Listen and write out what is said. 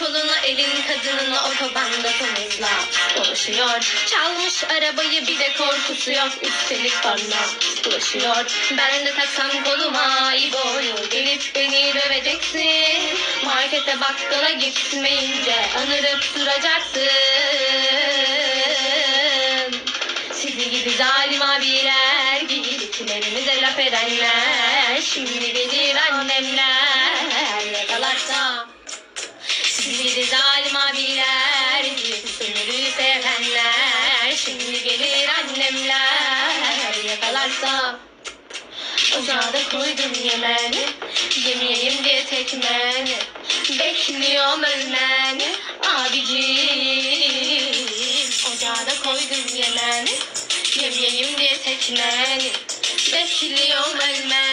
koluna elin kadınınla otobanda hızla dolaşıyor. Çalmış arabayı bir de korkusu yok üstelik bana bulaşıyor. Ben de taksam koluma İbo'yu gelip beni döveceksin. Markete bakkala gitmeyince anırıp duracaksın. Sizi gidi zalim abiler Gidiklerimize laf edenler Şimdi annemler Yakalarsa Ocağa da koydum yemeni Yemeyeyim diye tekmeni Bekliyorum ölmeni Abicim Ocağa da koydum yemeni Yemeyeyim diye tekmeni Bekliyorum ölmeni